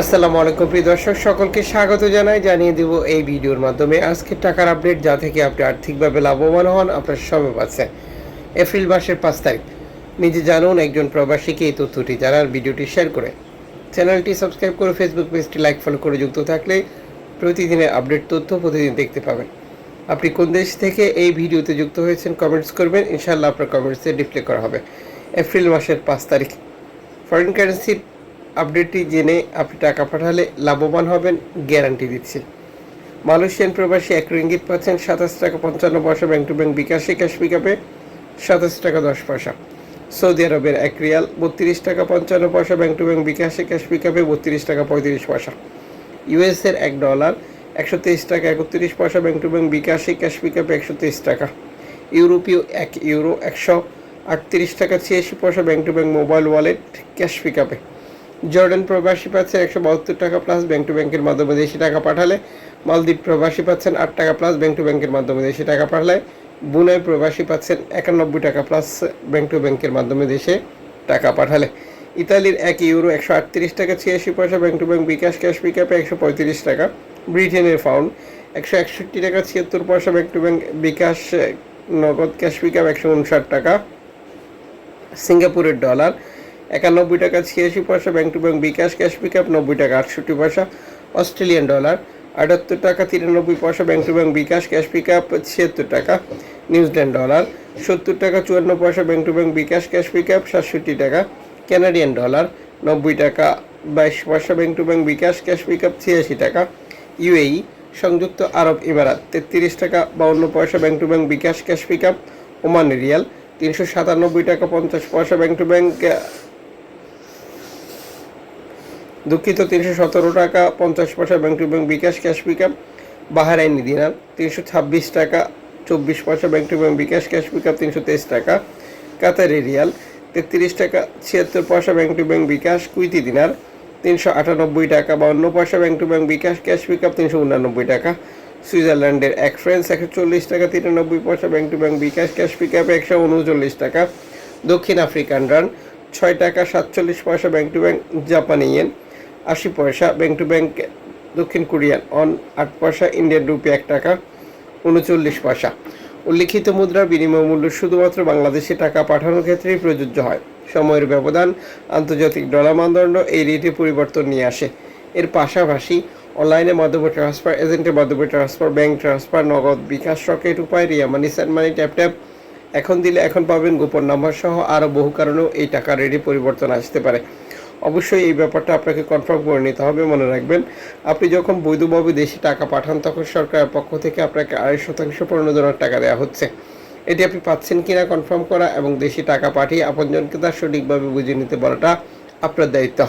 আসসালামু আলাইকুম, প্রিয় দর্শক, সকলকে স্বাগত জানাই। জানিয়ে দেব এই ভিডিওর মাধ্যমে আজকের টাকার আপডেট, যা থেকে আপনি আর্থিকভাবে লাভবান হন, আপনার সবে পাচ্ছেন এপ্রিল মাসের পাঁচ তারিখ। নিজে জানুন, একজন প্রবাসীকে এই তথ্যটি জানার ভিডিওটি শেয়ার করে। চ্যানেলটি সাবস্ক্রাইব করে ফেসবুক পেজটি লাইক ফলো করে যুক্ত থাকলে প্রতিদিনের আপডেট তথ্য প্রতিদিন দেখতে পাবেন। আপনি কোন দেশ থেকে এই ভিডিওতে যুক্ত হয়েছেন কমেন্টস করবেন ইনশাল্লাহ আপনার কমেন্টসে ডিসপ্লে করা হবে। এপ্রিল মাসের পাঁচ তারিখ। ফরেন কারেন্সির আপডেটটি জেনে আপনি টাকা পাঠালে লাভবান হবেন, গ্যারান্টি দিচ্ছি। মালয়েশিয়ান প্রবাসী এক রিঙ্গিত পাচ্ছেন সাতাশ টাকা পঞ্চান্ন পয়সা ব্যাংক টু ব্যাংক বিকাশে ক্যাশ পিকআপে সাতাশ টাকা দশ পয়সা। সৌদি আরবের এক রিয়াল বত্রিশ টাকা পঞ্চান্ন পয়সা ব্যাংক টু ব্যাংক বিকাশে ক্যাশ পিকআপে বত্রিশ টাকা পঁয়ত্রিশ পয়সা। ইউএসের এক ডলার একশো তেইশ টাকা একত্রিশ পয়সা ব্যাংক টু ব্যাংক বিকাশে ক্যাশ পিকআপে একশো তেইশ টাকা। ইউরোপীয় এক ইউরো একশো আটত্রিশ টাকা ছিয়াশি পয়সা bank to bank mobile wallet cash পিকআপে Jordan প্রবাসী পাচ্ছেন একশো বাহাত্তর টাকা প্লাস ব্যাংক টু ব্যাংকের মাধ্যমে দেশি টাকা পাঠালে। মালদ্বীপ প্রবাসী পাচ্ছেন আট টাকা প্লাস ব্যাংক টু ব্যাংকের মাধ্যমে দেশি টাকা পাঠালে। বুনাই প্রবাসী পাচ্ছেন একানব্বই টাকা প্লাস ব্যাংক টু ব্যাংকের মাধ্যমে দেশে টাকা পাঠালে। ইতালির এক ইউরো একশো আটত্রিশ টাকা, ছিয়াশি পয়সা bank to bank bKash cash পিকআপে একশো পঁয়ত্রিশ টাকা। ব্রিটেনের ফাউন্ড একশো একষট্টি টাকা, ছিয়াত্তর পয়সা ব্যাংক টু ব্যাংক বিকাশ, নগদ ক্যাশ পিকআপ একশো উনষাট টাকা। সিঙ্গাপুরের ডলার একানব্বই টাকা, ছিয়াশি পয়সা bank to bank bKash cash pick up নব্বই টাকা, আটষট্টি পয়সা, অস্ট্রেলিয়ান ডলার আটাত্তর টাকা, তিরানব্বই পয়সা bank to bank bKash cash pick up ছিয়াত্তর টাকা নিউজিল্যান্ড ডলার সত্তর টাকা, চুয়ান্ন পয়সা bank to bank bKash cash pick up সাতষট্টি টাকা ক্যানাডিয়ান ডলার নব্বই টাকা, বাইশ পয়সা bank to bank bKash cash pick up ছিয়াশি টাকা ইউএই সংযুক্ত আরব ইমারাত তেত্রিশ টাকা, বাউন্ন পয়সা bank to bank bKash cash pickup Oman rial তিনশো সাতানব্বই টাকা, পঞ্চাশ পয়সা ব্যাংক টু ব্যাংক দুঃখিত, তিনশো সতেরো টাকা, পঞ্চাশ পয়সা bank to bank bKash, cash pickup. Bahraini dinar তিনশো ছাব্বিশ টাকা, চব্বিশ পয়সা bank to bank bKash, cash pickup, তিনশো তেইশ টাকা। কাতারি রিয়াল, তেত্রিশ টাকা, ছিয়াত্তর পয়সা bank to bank bKash. Kuwaiti dinar তিনশো আটানব্বই টাকা, বাউন্ন পয়সা bank to bank bKash, cash pickup, তিনশো উনানব্বই টাকা। সুইজারল্যান্ডের এক ফ্রেন্স একশো চল্লিশ টাকা, তিরানব্বই পয়সা bank to bank bKash, cash পিকআপে, একশো উনচল্লিশ টাকা। দক্ষিণ আফ্রিকান রান, ছয় টাকা, সাতচল্লিশ পয়সা ব্যাংক টু ব্যাংক জাপানি ইয়েন। আশি পয়সা ব্যাংক টু ব্যাংক দক্ষিণ কোরিয়ান অন আট পয়সা, ইন্ডিয়ান রুপি এক টাকা, উনচল্লিশ পয়সা। উল্লিখিত মুদ্রার বিনিময় মূল্য শুধুমাত্র বাংলাদেশে টাকা পাঠানোর ক্ষেত্রেই প্রযোজ্য হয়। সময়ের ব্যবধান, আন্তর্জাতিক ডলার মানদণ্ড এই রেটে পরিবর্তন নিয়ে আসে। এর পাশাপাশি অনলাইনে মাধ্যমে ট্রান্সফার, এজেন্টের মাধ্যমে transfer, bank transfer, Nagad bKash Rocket, Upay, Ria Money send money, tap tap. এখন দিলে এখন পাবেন গোপন নাম্বার সহ আরও বহু কারণেও এই টাকার রেটে পরিবর্তন আসতে পারে। অবশ্যই এই ব্যাপারটা আপনাকে কনফার্ম করে নিতে হবে, মনে রাখবেন। আপনি যখন বৈধভাবে দেশে টাকা পাঠান, তখন সরকারের পক্ষ থেকে আপনাকে আড়াই শতাংশ পনেরো প্রণোদনার টাকা দেওয়া হচ্ছে। এটি আপনি পাচ্ছেন কিনা কনফার্ম করা এবং দেশে টাকা পাঠিয়ে আপনজনকে তার সঠিকভাবে বুঝে নিতে বলাটা আপনার দায়িত্ব।